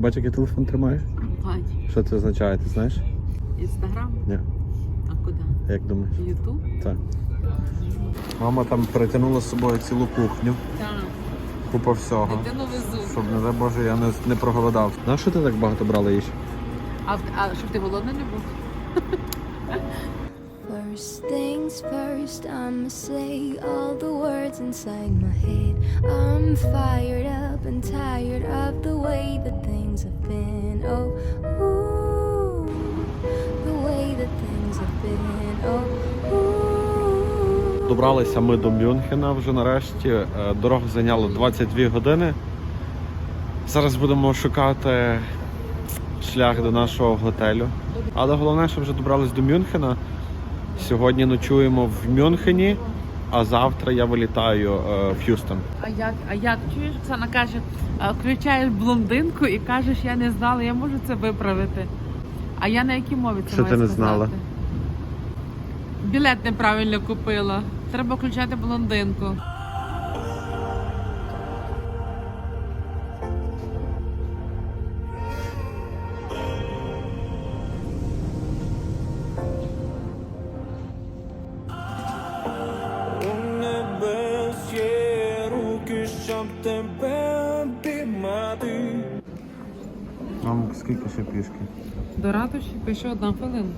Ти бачиш, який телефон тримаєш? Бать. Що це означає, ти знаєш? Інстаграм? Ні. А куди? Як думаєш? Ютуб? Так. Мама там перетягнула з собою цілу кухню, Так. купа всього. Дитину везу. Щоб, не дай Боже, я не, не проголодав. На що ти так багато брала їж? А, а щоб ти голодний не був? First things first, I'ma say all the words inside my head. I'm fired up and tired of the way that things have been. Oh, ooh, the way that things have been. Oh, ooh. Добралися ми до Мюнхена вже нарешті. Е, Дорога зайняла 22 години. Зараз будемо шукати шлях до нашого готелю. Але головне, що вже добрались до Мюнхена. Сьогодні ночуємо в Мюнхені, а завтра я вилітаю е, в Х'юстон. А як, а як чуєш, Оксана каже, а, включаєш блондинку і кажеш, я не знала, я можу це виправити. А я на якій мові це Що маю ти не сказати? знала? Білет неправильно купила. Треба включати блондинку. Тебе обіймати. Нам скільки ще пішки? До ратуші пише одна хвилинка.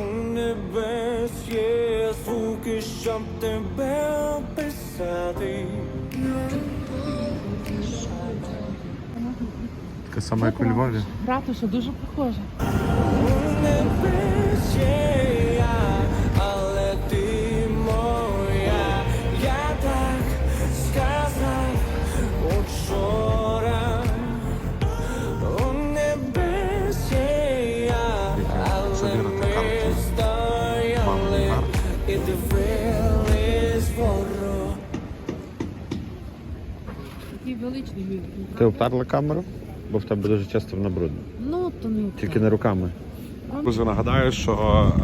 У небес є звуки, щоб тебе описати. Таке саме як у Львові. Ратуша дуже похожа. У небес є величний. Ти обтерла камеру? Бо в тебе дуже часто вона брудна. Ну, то не Тільки не руками. Друзі, нагадаю, що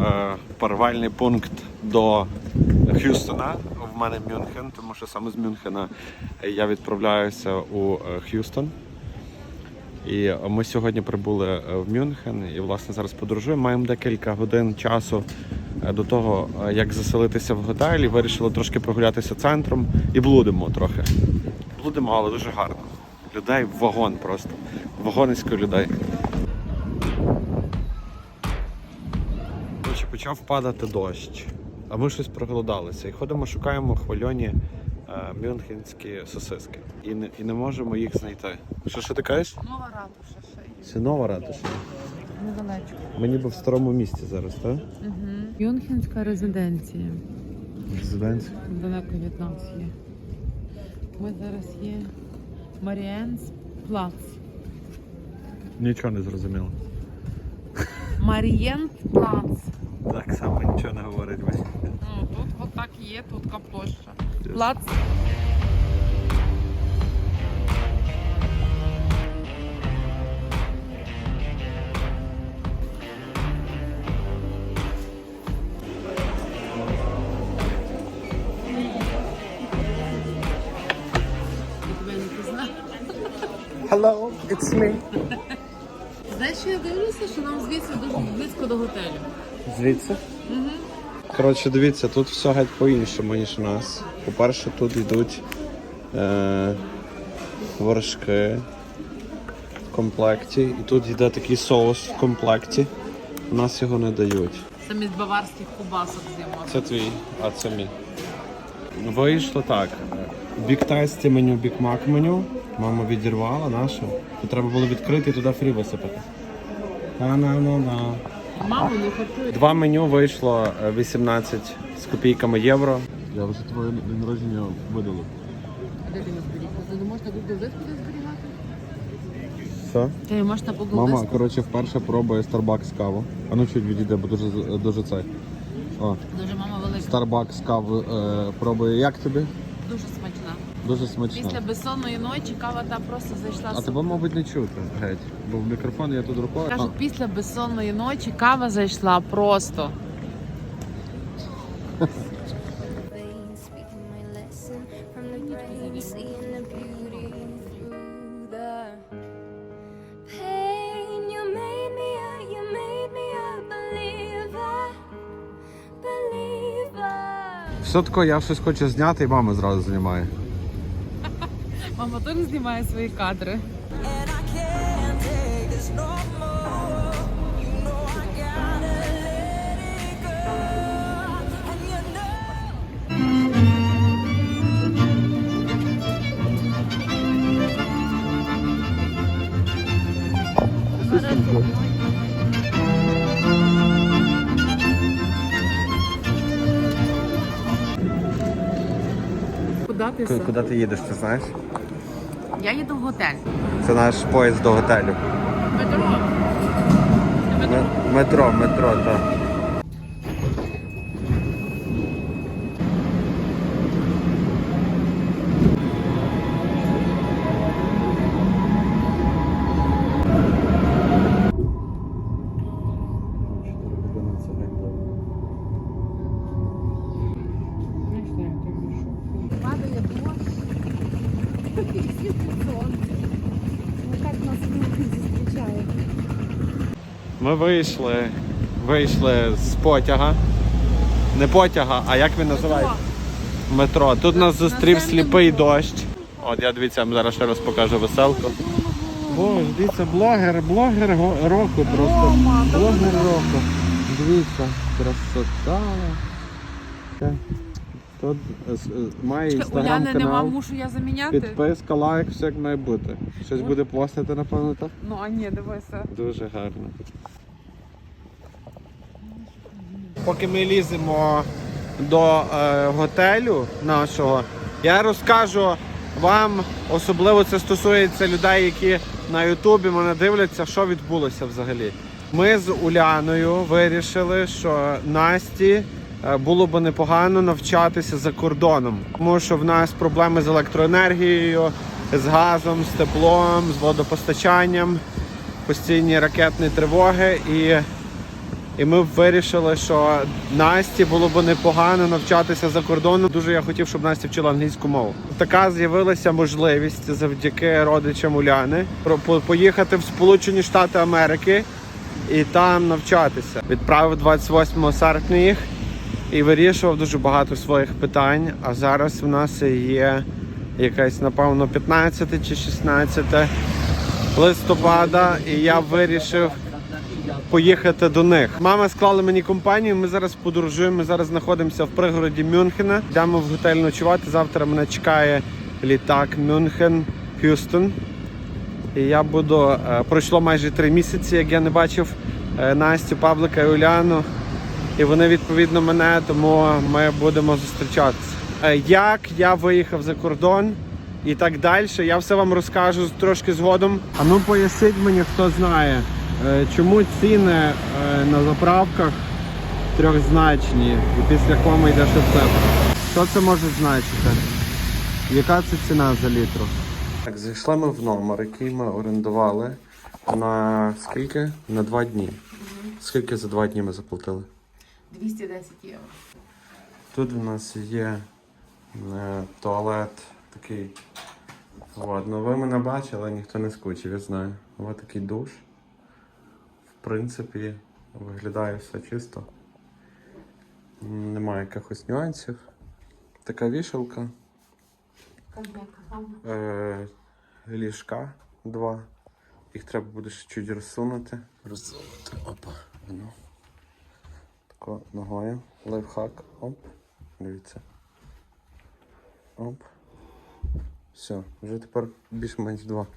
е, парвальний пункт до Х'юстона в мене Мюнхен, тому що саме з Мюнхена я відправляюся у е, Х'юстон. І ми сьогодні прибули е, в Мюнхен і власне зараз подорожуємо. Маємо декілька годин часу е, до того, як заселитися в готель. І вирішили трошки прогулятися центром і блудимо трохи. Блудимо, але дуже гарно. Людей в вагон просто. Вагонисько людей. Коротше, почав падати дощ, а ми щось проголодалися. І ходимо, шукаємо хвильоні е, мюнхенські сосиски. І не, і не можемо їх знайти. Що, що ти кажеш? Нова ратуша ще є. Це нова ратуша. Недалечко. Ми ніби в старому місті зараз, так? Угу. Мюнхенська резиденція. Резиденція. Далеко від нас є. Ми зараз є Маріенс Плац. Нічого не зрозуміло. Марієнт Плац. Так само нічого не говорить. Ну, тут отак є, тут площа. Плац. Hello, it's me. Знаєш, що я дивлюся, що нам звідси дуже близько до готелю. Звідси? Коротше, дивіться, тут все геть по-іншому, ніж у нас. По-перше, тут йдуть е, вершки в комплекті. І тут йде такий соус в комплекті. У нас його не дають. Самі з баварських кубасок з'їмо. Це твій, а це мій. Вийшло так. Бік тайсті меню, бік мак меню. Мама відірвала нашу. Тут треба було відкрити і туди фрі висипати. На-на-на-на. Маму не хочу. Два меню вийшло е, 18 з копійками євро. Я вже твоє день народження видалив. А де ти не зберігав? Не можна де зберігати? Все? Ти можна по Google Мама, коротше, вперше пробує Starbucks каву. А ну чуть відійде, бо дуже дуже цей. О, Дуже мама велика. Starbucks каву е, пробує. Як тобі? Дуже смачно. Після безсонної ночі кава та просто зайшла. А тебе, мабуть, не чути геть, бо в мікрофон я тут рукою. Кажуть, після безсонної ночі кава зайшла просто. Все таке, я щось хочу зняти і мама зразу знімає. Мама теж знімає свої кадри. Куди ти їдеш, ти знаєш? Я їду в готель. Це наш поїзд до готелю. Метро. Метро, метро, так. Ми вийшли, вийшли з потяга. Не потяга, а як він називається? Метро. Тут нас зустрів сліпий дощ. От я дивіться, вам зараз ще раз покажу веселку. Боже, дивіться, блогер, блогер року просто. Блогер року. Дивіться, красота. Тут е, с- е, має Уляни нема, мушу я заміняти. Підписка, лайк, все як має бути. Щось буде постити, напевно, так? Ну а ні, дивися. Дуже гарно. Поки ми ліземо до е, готелю нашого, я розкажу вам, особливо це стосується людей, які на Ютубі мене дивляться, що відбулося взагалі. Ми з Уляною вирішили, що Насті було б непогано навчатися за кордоном, тому що в нас проблеми з електроенергією, з газом, з теплом, з водопостачанням постійні ракетні тривоги, і, і ми вирішили, що Насті було б непогано навчатися за кордоном. Дуже я хотів, щоб Настя вчила англійську мову. Така з'явилася можливість завдяки родичам Уляни поїхати в Сполучені Штати Америки і там навчатися. Відправив 28 серпня їх і вирішував дуже багато своїх питань. А зараз в нас є якась, напевно, 15 чи 16 листопада, і я вирішив поїхати до них. Мама склала мені компанію. Ми зараз подорожуємо. Ми зараз знаходимося в пригороді Мюнхена. Йдемо в готель ночувати. Завтра мене чекає літак Мюнхен Х'юстон. І я буду. е, Пройшло майже три місяці, як я не бачив е, Настю, Павлика і Уляну. І вони відповідно мене, тому ми будемо зустрічатися. Е, Як я виїхав за кордон і так далі, я все вам розкажу трошки згодом. А ну поясніть мені, хто знає, е, чому ціни е, на заправках трьохзначні і після коми йде цифра. Що це може значити? Яка це ціна за літру? Так, зайшли ми в номер, який ми орендували на скільки? На два дні. Скільки за два дні ми заплатили? 210 євро. Тут в нас є е, туалет такий. От, ну ви мене бачили, ніхто не скучив, я знаю. Ось такий душ. В принципі, виглядає все чисто. Немає якихось нюансів. Така вішалка. Е, ліжка два. Їх треба буде ще чуть розсунути. Розсунути. Опа. Ну. Тако ногою. Лайфхак. Оп. Дивіться. Оп. Все, вже тепер більш-менш два.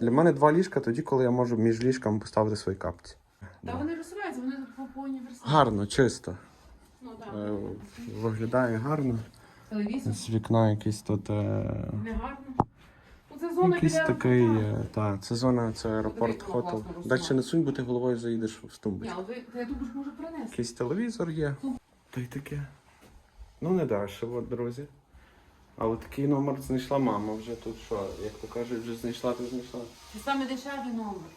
Для мене два ліжка тоді, коли я можу між ліжками поставити свої капці. Та вони розсуваються, вони по, по університету. Гарно, чисто. Ну так. Е, виглядає гарно. Телевізор З вікна якийсь тут. Е, не гарно. Зона якийсь біля такий. аеропорту. Е, та, це зона, це аеропорт Дивіться, хотел. Далі не сунь, бо ти головою заїдеш в Ні, але ви, я думаю, що може принести. Якийсь телевізор є. Та й таке. Ну не дешево, друзі. Але такий номер знайшла мама вже тут що, як то кажуть, вже знайшла, то знайшла. Це саме дешевий номер.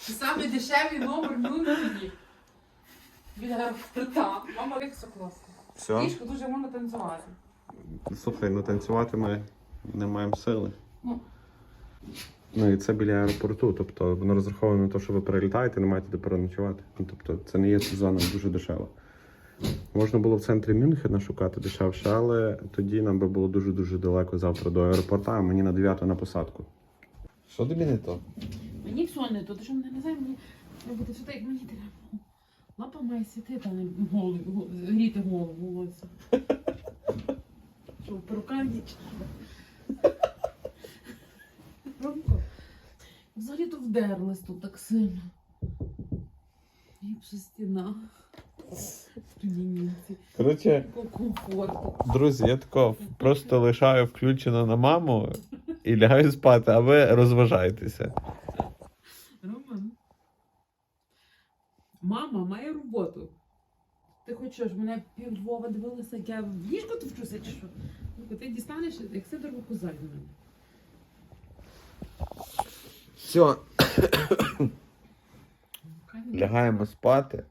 Це саме дешевий номер в Мюнхені. Біля аеропорта. Мама, все класно. Все. Ліжко дуже можна танцювати. Слухай, ну танцювати ми не маємо сили. Ну. Ну і це біля аеропорту, тобто воно розраховано на те, що ви перелітаєте, не маєте де переночувати. Ну, тобто це не є зона дуже дешева. Можна було в центрі Мюнхена шукати дешевше, але тоді нам би було дуже-дуже далеко завтра до аеропорта, а мені на 9 на посадку. Що тобі не то? Мені все не то, ти що мене не знаю, мені треба все так, як мені треба. Лапа має світити, а не голову, го- гріти голову волосся. Що, перукарні чи що? Ромко, взагалі то вдерлась тут так сильно. Гіпса стіна. Коротше, друзі, я тако просто лишаю включено на маму і лягаю спати, а ви розважайтеся. Роман. Мама має роботу. Ти хочеш, мене пів Львова дивилася, як я в ліжко товчуся чи що? Ну, Ти дістанеш, як Сидорова коза від мене. Все, лягаємо спати.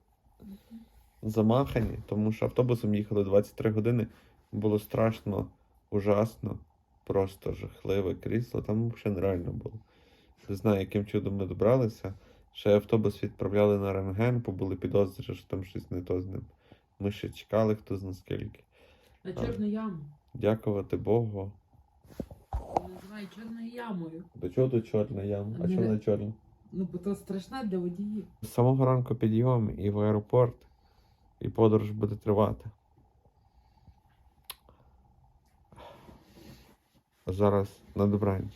Замахані, тому що автобусом їхали 23 години. Було страшно, ужасно, просто жахливе крісло. Там взагалі нереально було. Не знаю, яким чудом ми добралися. Ще автобус відправляли на рентген, бо були підозри, що там щось не то з ним. Ми ще чекали, хто зна скільки. На чорну яму. Дякувати Богу. Називай чорною ямою. До чого до чорна яма? А Ні. чого не чорна? Ну, бо то страшна для водіїв. З самого ранку підйом і в аеропорт, і подорож буде тривати. А зараз на добраніч.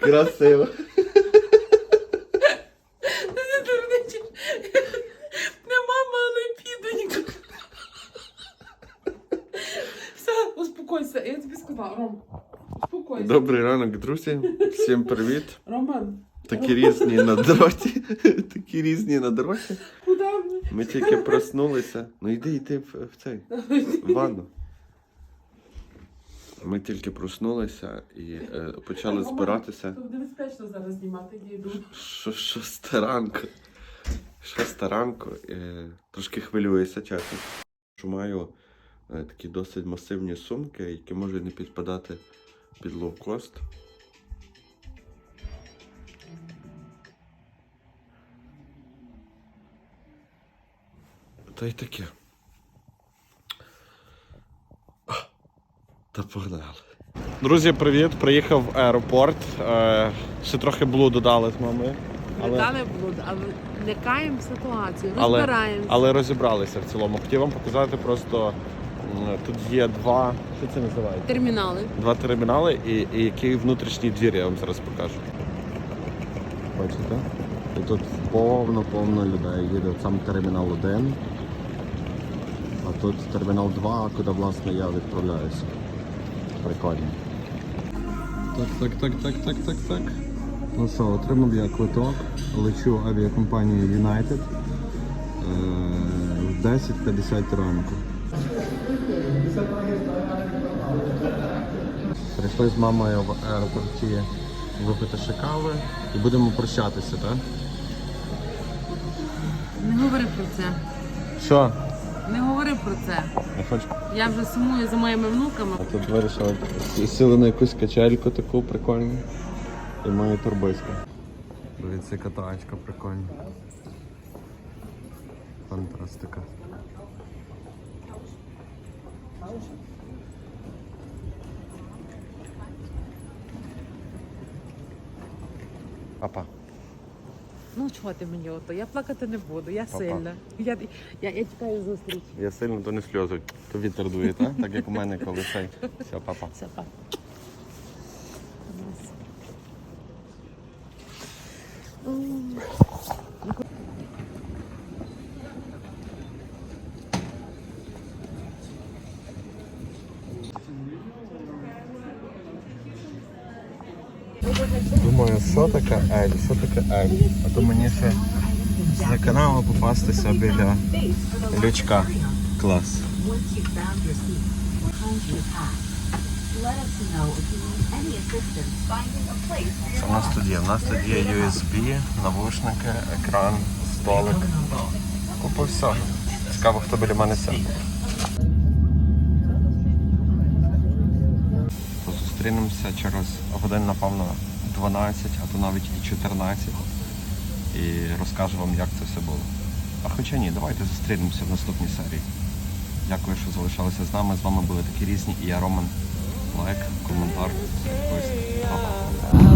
Красиво. Не мама, але підонька. Все, успокойся. Я тобі сказала, Ром. Успокойся. Добрий ранок, друзі. Всім привіт. Роман, Такі різні на дорозі. Такі різні на дорозі. куди ми? Тільки проснулися. Ну йди, йди в, в цей. в ванну. Ми тільки проснулися і е, почали збиратися. Тут небезпечно зараз знімати, я йду. Що шоста ранку. Шоста ранку. Е, трошки хвилююся, чесно. Що маю такі досить масивні сумки, які можуть не підпадати під лоукост. Та й таке. Та погнали. Друзі, привіт! Приїхав в аеропорт. Е, ще трохи блуду дали з мамою. Але, Дали блуд, але лякаємо ситуацію, Але- розбираємося. але розібралися в цілому. Хотів вам показати просто тут є два. Що це називається? Термінали. Два термінали і, і який внутрішній двір, я вам зараз покажу. Бачите? І тут повно-повно людей їде. Сам термінал 1. А тут термінал 2, куди власне я відправляюся. Прикольно. Так, так, так, так, так, так, так. Ну що, отримав я квиток, лечу авіакомпанією United е, в 10.50 ранку. Прийшли з мамою в аеропорті випити ще кави і будемо прощатися, так? Не говори про це. Що? Не говори про це. Не хочу. Я вже сумую за моїми внуками. А тут вирішили сіли на якусь качельку таку прикольну. І мою турбиську. Дивіться, яка тачка прикольна. Фантастика. Папа. Ну чого ти мені ото? Я плакати не буду, я Папа. сильна. Я, я, я чекаю зустріч. Я сильно то не сльози, то вітер дує, так? Так як у мене коли цей. Все, папа. Все, папа. Думаю, що таке Ель, що таке Ель? А то мені ще за каналу попастися біля лючка. Клас. Що у нас тут є? У нас тут є USB, навушники, екран, столик. Купа всього. Цікаво, хто біля мене сяде. Зустрінемося через годин, напевно, 12, а то навіть і 14. і розкажу вам, як це все було. А хоча ні, давайте зустрінемося в наступній серії. Дякую, що залишалися з нами. З вами були такі різні. І я Роман. Лайк, коментар, підписка. Па-па.